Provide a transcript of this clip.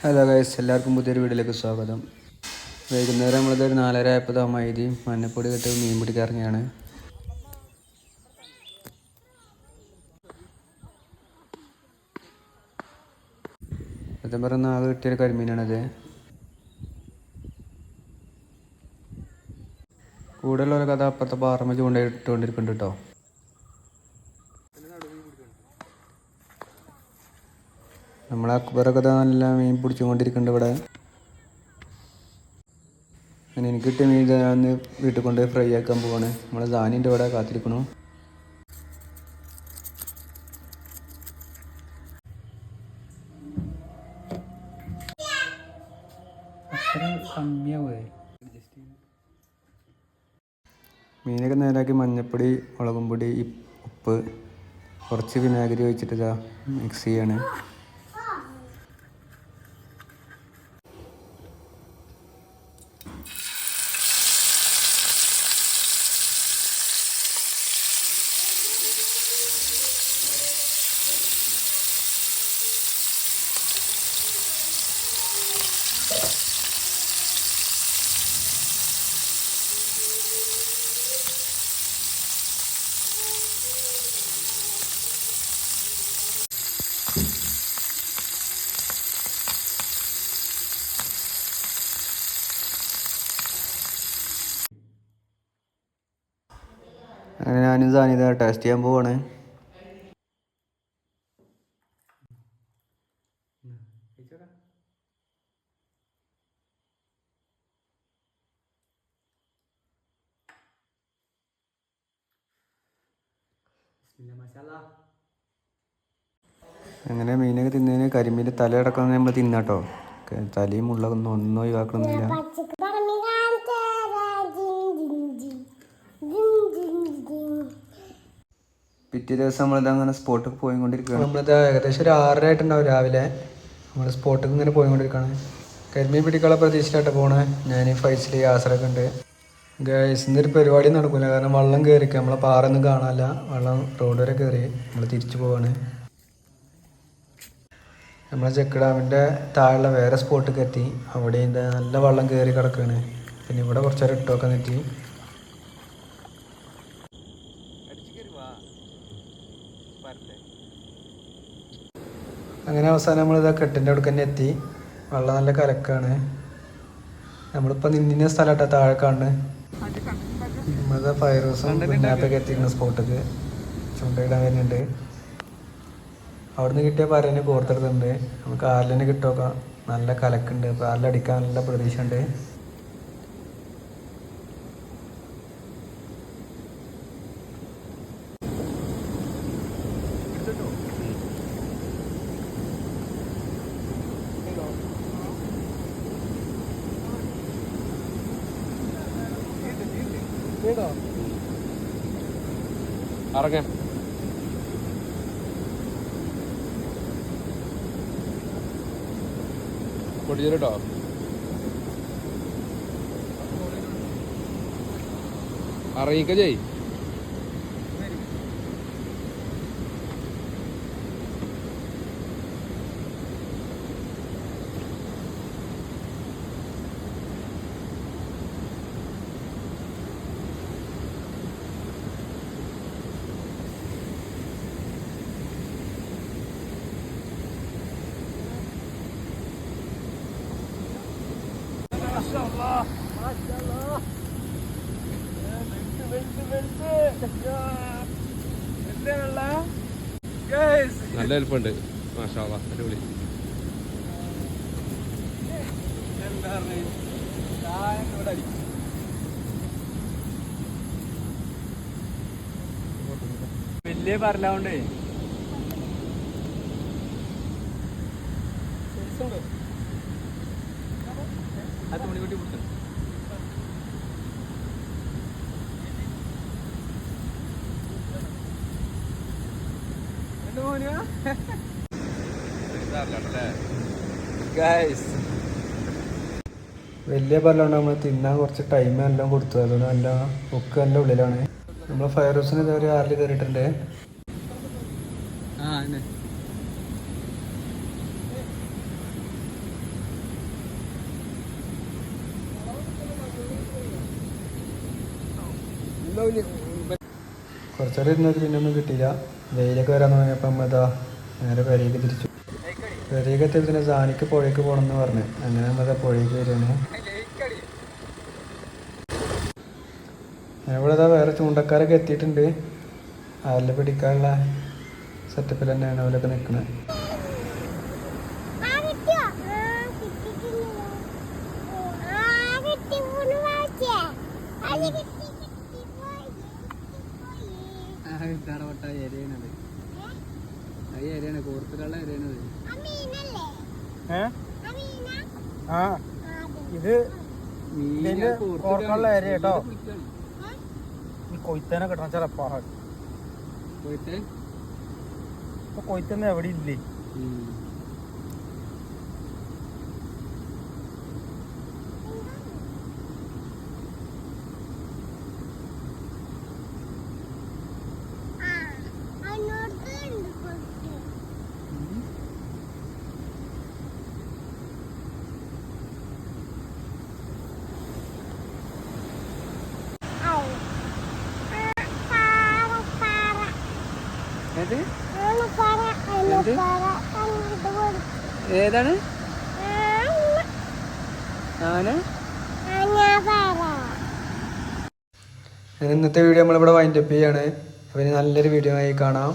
Hello guys എല്ലാവർക്കും പുതിയൊരു വീട്ടിലേക്ക് സ്വാഗതം. വൈകുന്നേരം നമ്മളത് ഒരു നാലര ആയപ്പോൾ മൈതി മഞ്ഞപ്പൊടി കെട്ട് മീൻ പിടിക്കാൻ ഇറങ്ങിയാണ് സത്യം പറഞ്ഞ ആകെ കിട്ടിയൊരു കരിമീനാണത്. കൂടുതലുള്ള കഥ അപ്പുറത്തെ പാറമ്മ ചൂണ്ടയിട്ടുകൊണ്ടിരിക്കുന്നുണ്ട് കേട്ടോ. നമ്മളെ അക്ബറൊക്കെ നല്ല മീൻ പിടിച്ചുകൊണ്ടിരിക്കുന്നുണ്ട് ഇവിടെ. അങ്ങനെ എനിക്ക് കിട്ടിയ മീൻ ഇതാന്ന് ഞാൻ വീട്ടിൽ കൊണ്ട് ഫ്രൈ ആക്കാൻ പോവാണ്. നമ്മളെ സാനിന്റെ ഇവിടെ കാത്തിരിക്കണു. മീനൊക്കെ നേരാക്കി മഞ്ഞപ്പൊടി മുളകും പൊടി ഉപ്പ് കുറച്ച് വിനാഗിരി ഒഴിച്ചിട്ട് ഇതാ മിക്സ് ചെയ്യാണ്. അങ്ങനെ ഞാനും സാനിത ടേസ്റ്റ് ചെയ്യാൻ പോവാണ്. അങ്ങനെ മീനൊക്കെ തിന്നതിന് കരിമീൻ തലയടക്കം നമ്മൾ തിന്നാട്ടോ. തലയും മുള്ളൊന്നും ഒന്നും ഒഴിവാക്കണമെന്നില്ല പിറ്റേ ദിവസം നമ്മളിത് അങ്ങനെ സ്പോട്ടിൽ പോയിക്കൊണ്ടിരിക്കുകയാണ്. നമ്മളിത് ഏകദേശം ഒരു ആറര ആയിട്ടുണ്ടാവും രാവിലെ. നമ്മൾ സ്പോട്ടിൽ ഇങ്ങനെ പോയിക്കൊണ്ടിരിക്കുകയാണ്. കരിമീൻ പിടിക്കാനുള്ള പ്രതീക്ഷയിലായിട്ട് പോണേ. ഞാൻ ഫൈസിൽ യാസറൊക്കെ ഉണ്ട്. ഗൈസ് ഇന്നൊരു പരിപാടി നടക്കില്ല കാരണം വള്ളം കയറിക്കുക നമ്മളെ പാറൊന്നും കാണാനില്ല. വള്ളം റോഡ് വരെ കയറി നമ്മൾ തിരിച്ചു പോവാണ്. നമ്മളെ ചെക്ക് ഡാമിന്റെ താഴെയുള്ള വേറെ സ്പോട്ട് എത്തി. അവിടെ നല്ല വെള്ളം കയറി കിടക്കുകയാണ് പിന്നെ ഇവിടെ കുറച്ച് നേരം ഇട്ടൊക്കെ നെറ്റി അങ്ങനെ അവസാനം നമ്മൾ ഇതാ കെട്ടിന്റെ അവിടെ തന്നെ എത്തി. വെള്ളം നല്ല കലക്കാണ്. നമ്മളിപ്പോൾ നിന്നിന്ന സ്ഥലം താഴെ കാണുന്നത് നമ്മളിതാ ഫയർ ഹൗസും പിന്നാപ്പൊക്കെ എത്തിക്കുന്ന സ്പോട്ടൊക്കെ ചുണ്ടയിടാൻ വരുന്നുണ്ട്. അവിടുന്ന് കിട്ടിയ പരനെ കോർത്തെടുത്തിട്ടുണ്ട് നമുക്ക് ആറിലിനെ കിട്ടുമൊക്കെ നല്ല കലക്കുണ്ട്. അപ്പോൾ ആറിലടിക്കാൻ നല്ല പ്രതീക്ഷ ഉണ്ട് ഇറങ്ങാം പൊടിച്ചേട്ടോ അറിയിക്ക ചെയ് നല്ല എളുപ്പമുണ്ട്. മാഷാ അടിപൊളി. വലിയ പറലാവുണ്ടേ അത് മണിക്കൂട്ടി പിടിച്ചു വലിയ പല്ലാണ് നമ്മൾ തിന്നാൻ കുറച്ച് ടൈം എല്ലാം കൊടുത്തു. അതുകൊണ്ട് നല്ല ഒക്കെ നല്ല ഉള്ളിലാണ്. നമ്മൾ ഫയർ ഹൗസിന് ഇതുവരെ ആറിൽ കയറിയിട്ടുണ്ട് No, വലിയ കുറച്ചേരം ഇരുന്നത് പിന്നെ ഒന്നും കിട്ടിയില്ല. വെയിലൊക്കെ വരാൻ തുടങ്ങിയപ്പോൾ നമ്മളിതാ നേരെ പെരേക്ക് തിരിച്ചു. പെരേക്ക് എത്തിയപ്പോൾ പിന്നെ സാനിക്ക് പുഴയ്ക്ക് പോകണം എന്ന് പറഞ്ഞു. അങ്ങനെ നമ്മൾ പുഴയ്ക്ക് വരുന്നു ഇവിടെ ഇതാ വേറെ ചൂണ്ടക്കാരൊക്കെ എത്തിയിട്ടുണ്ട്. അതിൽ പിടിക്കാനുള്ള സെറ്റപ്പിൽ തന്നെയാണ് അവരൊക്കെ നിൽക്കുന്നത് ആ കിട്ടിയോ ആ കിട്ടിയിട്ടില്ലല്ലോ ആ കിട്ടി പോണു വാച്ചേ അത് കിട്ടി കിട്ടി പോയി കിട്ടി എരയണത് ഏരിയയാണത് എരയാണ് ഏരിയയാണ് എരയണത് ആ. മീനാ ഇത് കേട്ടോ. കൊയ്ത്തേനെ കിട്ടണം ചില പാട് പോയിട്ട് ഇപ്പൊ കൊയ്ത്തന്നെ എവിടെ ഇല്ലേ ആ അതിനോട് ഉണ്ട് കുറച്ച് ഔ. ആ, പാറ, പാറ. ഏത് ആണ് പാറ, ആണ് എന്ത്? ഏതാണ്? ആന. ഇന്നത്തെ വീഡിയോ നമ്മളിവിടെ വൈൻഡപ്പ് ചെയ്യാണ്. അപ്പോൾ ഇനി നല്ലൊരു വീഡിയോ ആയി കാണാം.